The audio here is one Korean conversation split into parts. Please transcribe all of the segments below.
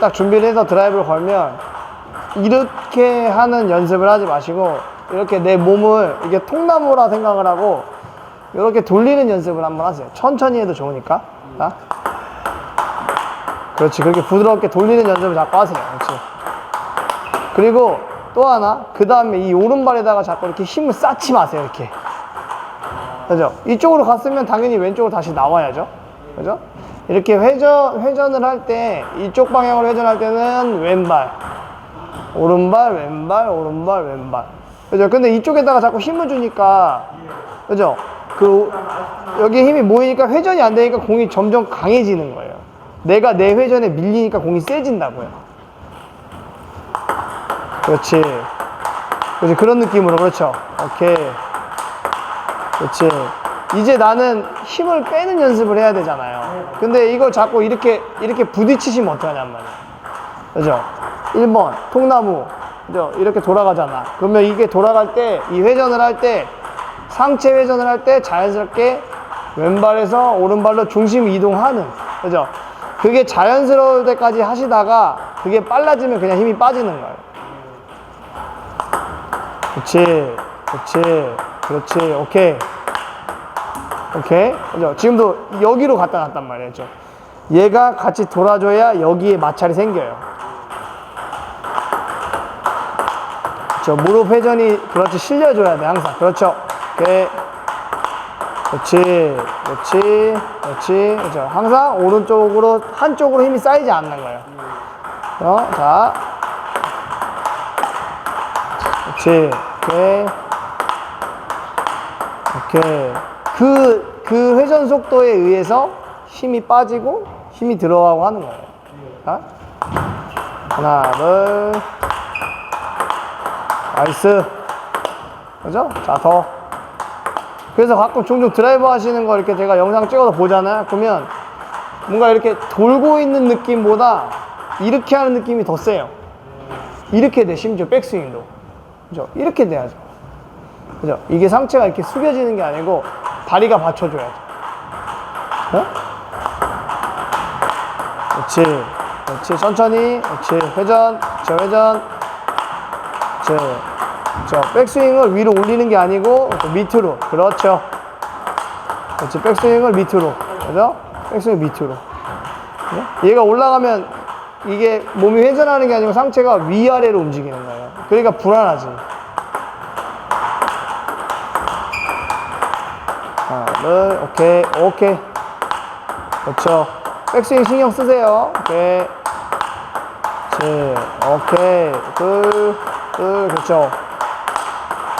딱 준비를 해서 드라이브를 걸면 이렇게 하는 연습을 하지 마시고 이렇게 내 몸을 이게 통나무라 생각을 하고 이렇게 돌리는 연습을 한번 하세요. 천천히 해도 좋으니까. 자. 그렇지. 그렇게 부드럽게 돌리는 연습을 자꾸 하세요. 그렇지. 그리고 또 하나, 그 다음에 이 오른발에다가 자꾸 이렇게 힘을 쌓지 마세요. 이렇게. 그죠? 이쪽으로 갔으면 당연히 왼쪽으로 다시 나와야죠. 그죠? 이렇게 회전, 회전을 할 때, 이쪽 방향으로 회전할 때는 왼발. 오른발, 왼발, 오른발, 왼발. 그죠? 근데 이쪽에다가 자꾸 힘을 주니까, 그죠? 그, 여기 힘이 모이니까 회전이 안 되니까 공이 점점 강해지는 거예요. 내가 내 회전에 밀리니까 공이 세진다고요. 그렇지. 그렇지. 그런 느낌으로. 그렇죠. 오케이. 그렇지. 이제 나는 힘을 빼는 연습을 해야 되잖아요. 근데 이걸 자꾸 이렇게, 이렇게 부딪히시면 어떡하냔 말이에요. 그죠? 1번, 통나무. 그죠? 이렇게 돌아가잖아. 그러면 이게 돌아갈 때, 이 회전을 할 때, 상체 회전을 할 때 자연스럽게 왼발에서 오른발로 중심 이동하는. 그죠? 그게 자연스러울 때까지 하시다가 그게 빨라지면 그냥 힘이 빠지는 거예요. 그렇지, 그렇지, 그렇지, 오케이. 오케이. 그죠? 지금도 여기로 갔다 갔단 말이죠. 얘가 같이 돌아줘야 여기에 마찰이 생겨요. 그렇죠. 무릎 회전이 그렇지 실려줘야 돼 항상. 그렇죠. 오케이. 그렇지, 그렇지, 그렇지, 그렇죠. 항상 오른쪽으로 한쪽으로 힘이 쌓이지 않는 거예요. 어, 자, 그렇지, 오케이, 오케이. 그, 그 회전 속도에 의해서 힘이 빠지고 힘이 들어가고 하는 거예요. 자, 하나, 둘, 나이스. 그죠? 자, 더. 그래서 가끔 종종 드라이브 하시는 거 이렇게 제가 영상 찍어서 보잖아요. 그러면 뭔가 이렇게 돌고 있는 느낌보다 이렇게 하는 느낌이 더 세요. 이렇게 돼, 심지어 백스윙도. 그죠? 이렇게 돼야죠. 그죠? 이게 상체가 이렇게 숙여지는 게 아니고 다리가 받쳐줘야죠. 어? 그렇지. 그렇지. 천천히. 그렇지. 회전. 저 회전. 저 백스윙을 위로 올리는 게 아니고 또 밑으로 그렇죠 그렇지 백스윙을 밑으로 그죠 백스윙 밑으로 그죠? 얘가 올라가면 이게 몸이 회전하는 게 아니고 상체가 위아래로 움직이는 거예요 그러니까 불안하지 하나 둘 오케이 오케이 그렇죠 백스윙 신경 쓰세요 오케이 그렇지 오케이 둘 둘 그렇죠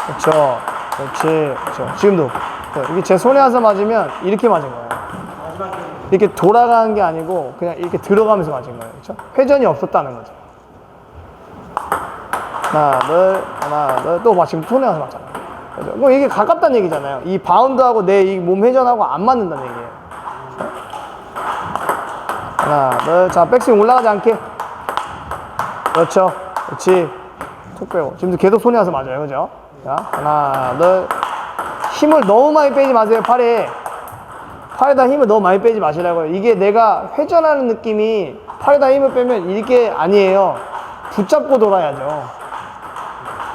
그렇죠. 그렇지. 그렇죠. 지금도. 네, 이게 제 손에 와서 맞으면 이렇게 맞은 거예요. 이렇게 돌아가는 게 아니고 그냥 이렇게 들어가면서 맞은 거예요. 그렇죠? 회전이 없었다는 거죠. 하나, 둘, 하나, 둘. 또 봐. 지금 손에 와서 맞잖아요. 그럼 이게 가깝다는 얘기잖아요. 이 바운드하고 내 이 몸 회전하고 안 맞는다는 얘기예요. 하나, 둘. 자, 백스윙 올라가지 않게. 그렇죠. 그렇지. 툭 빼고. 지금도 계속 손에 와서 맞아요. 그죠? 자, 하나, 둘. 힘을 너무 많이 빼지 마세요, 팔에. 팔에다 힘을 너무 많이 빼지 마시라고요. 이게 내가 회전하는 느낌이 팔에다 힘을 빼면 이게 아니에요. 붙잡고 돌아야죠.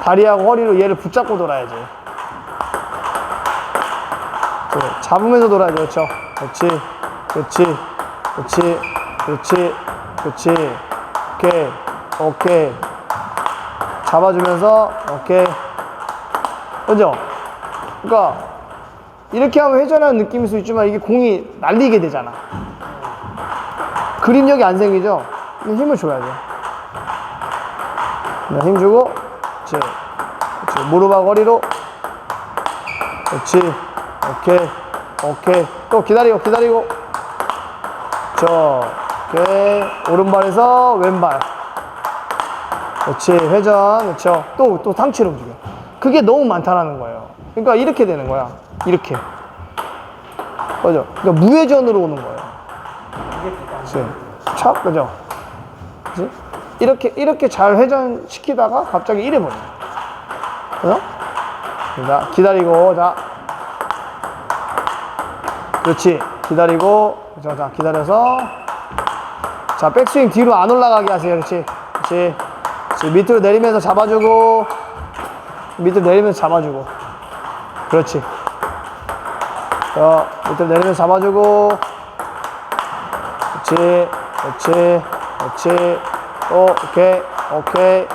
다리하고 허리로 얘를 붙잡고 돌아야지. 그래, 잡으면서 돌아야죠. 그렇죠. 그렇지. 그렇지. 그렇지. 그렇지. 그렇지. 오케이. 오케이. 잡아주면서 오케이. 그죠? 그러니까 이렇게 하면 회전하는 느낌일 수 있지만 이게 공이 날리게 되잖아. 그립력이 안 생기죠? 힘을 줘야죠. 네, 힘 주고, 그렇지. 그렇지. 무릎하고 허리로. 그렇지. 오케이. 오케이. 또 기다리고, 기다리고. 저, 오케이. 오른발에서 왼발. 그렇지. 회전. 그렇죠. 또, 또 상체로 움직여. 그게 너무 많다라는 거예요. 그러니까 이렇게 되는 거야. 이렇게. 그죠? 그러니까 무회전으로 오는 거예요. 촥, 그죠? 그치? 이렇게, 이렇게 잘 회전시키다가 갑자기 이래 버려. 그죠? 자, 기다리고, 자. 그렇지. 기다리고, 그죠? 자, 기다려서. 자, 백스윙 뒤로 안 올라가게 하세요. 그렇지. 그렇지. 그렇지. 밑으로 내리면서 잡아주고, 밑으로 내리면서 잡아주고. 그렇지. 자, 밑으로 내리면서 잡아주고. 그렇지. 그렇지. 그렇지. 또, 오케이. 오케이.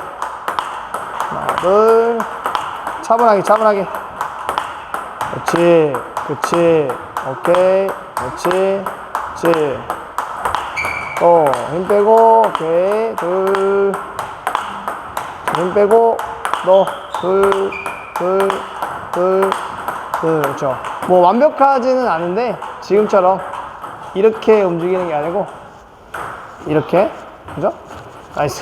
하나, 둘. 차분하게, 차분하게. 그렇지. 그렇지. 오케이. 그렇지. 그렇지. 또, 힘 빼고, 오케이. 둘. 힘 빼고, 너, 둘, 둘, 둘, 둘. 그렇죠. 뭐 완벽하지는 않은데, 지금처럼 이렇게 움직이는 게 아니고, 이렇게. 그죠? 나이스.